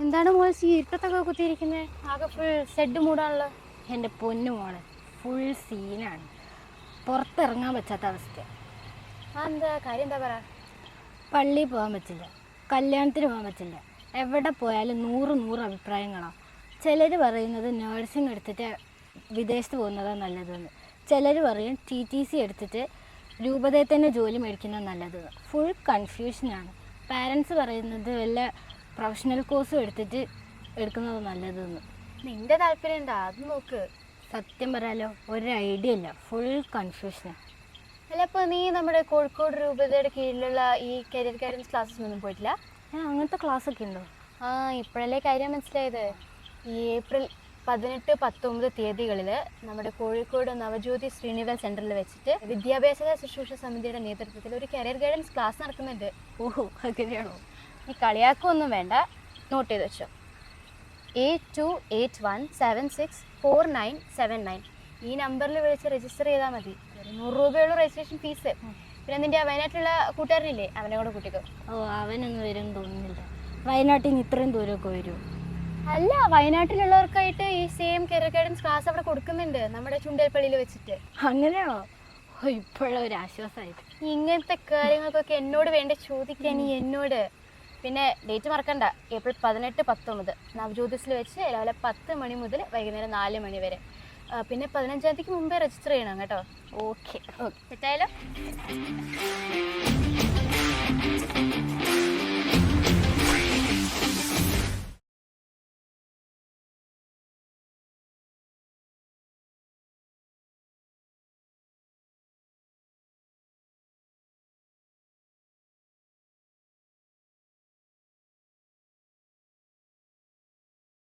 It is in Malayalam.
എന്താണ് മോൾ സീ ഇരുട്ടത്തൊക്കെ കുത്തിയിരിക്കുന്നത് ആകെ ഫുൾ സെഡ് മൂടാണല്ലോ എന്റെ പൊന്നു മോണ് ഫുൾ സീനാണ് പുറത്തിറങ്ങാൻ പറ്റാത്ത അവസ്ഥ. എന്താ കാര്യം എന്താ പറ? പള്ളിയിൽ പോകാൻ പറ്റില്ല. കല്യാണത്തിന് പോകാൻ പറ്റില്ല. എവിടെ പോയാലും നൂറ് നൂറ് അഭിപ്രായങ്ങളാണ് ചിലർ പറയുന്നത് നേഴ്സിംഗ് എടുത്തിട്ട് വിദേശത്ത് പോകുന്നതാണ് നല്ലതെന്ന്. ചിലർ പറയും ടി ടി സി എടുത്തിട്ട് രൂപതയിൽ തന്നെ ജോലി മേടിക്കുന്നത് നല്ലത് ഫുൾ കൺഫ്യൂഷനാണ് പാരൻസ് പറയുന്നത് വല്ല പ്രൊഫഷണൽ കോഴ്സും എടുത്തിട്ട് എടുക്കുന്നത് നല്ലതെന്ന്. നിന്റെ താല്പര്യം എന്താ? അത് നോക്ക്. സത്യം പറയാലോ ഒരു ഐഡിയ ഇല്ല. ഫുൾ കൺഫ്യൂഷനാണ് അല്ല അപ്പോൾ നീ നമ്മുടെ കോഴിക്കോട് രൂപതയുടെ കീഴിലുള്ള ഈ കരിയർ ഗൈഡൻസ് ക്ലാസ്സസ് ഒന്നും പോയിട്ടില്ല? അങ്ങനത്തെ ക്ലാസ് ഒക്കെ ഉണ്ടോ? ആ ഇപ്പോഴല്ലേ കാര്യം മനസ്സിലായത്. ഈ ഏപ്രിൽ പതിനെട്ട് പത്തൊമ്പത് തീയതികളിൽ നമ്മുടെ കോഴിക്കോട് നവജ്യോതി ശ്രീനിവാസ് സെന്ററിൽ വെച്ചിട്ട് വിദ്യാഭ്യാസ ശുശ്രൂഷ സമിതിയുടെ നേതൃത്വത്തിൽ ഒരു കരിയർ ഗൈഡൻസ് ക്ലാസ് നടക്കുന്നുണ്ട്. ഓഹോ അങ്ങനെയാണോ? നീ കളിയാക്കൊന്നും വേണ്ട. നോട്ട് ചെയ്ത് വെച്ചോ. Eight two eight one seven six four nine seven nine ഈ നമ്പറിൽ വിളിച്ച് രജിസ്റ്റർ ചെയ്താൽ മതി. ഒരു നൂറ് രൂപയുള്ള രജിസ്ട്രേഷൻ ഫീസ് പിന്നെ നിന്റെ ആ വയനാട്ടിലുള്ള കൂട്ടുകാരനില്ലേ? അവനെ കൂടെ കൂട്ടിക്കോ. ഓ അവനൊന്നും വരും തോന്നുന്നില്ല. വയനാട്ടിൽ നിന്ന് ഇത്രയും ദൂരമൊക്കെ വരും. അല്ല വയനാട്ടിലുള്ളവർക്കായിട്ട് ഈ സെയിം കരിയർ ഗൈഡൻസ് ക്ലാസ് അവിടെ കൊടുക്കുന്നുണ്ട്. നമ്മുടെ ചുണ്ടൽപ്പള്ളിയിൽ വെച്ചിട്ട്. അങ്ങനെയാണോ ഇപ്പോഴൊരു ആശ്വാസമായിട്ട് ഇങ്ങനത്തെ കാര്യങ്ങൾക്കൊക്കെ എന്നോട് വേണ്ട ചോദിക്കാൻ നീ എന്നോട്. പിന്നെ ഡേറ്റ് മറക്കണ്ട. ഏപ്രിൽ പതിനെട്ട് പത്തൊമ്പത്. നവജ്യോതിസിൽ വെച്ച് രാവിലെ പത്ത് മണി മുതൽ വൈകുന്നേരം നാല് മണി വരെ. പിന്നെ പതിനഞ്ചാം തീയതിക്ക് മുമ്പേ രജിസ്റ്റർ ചെയ്യണം കേട്ടോ. ഓക്കെ സെറ്റായാലോ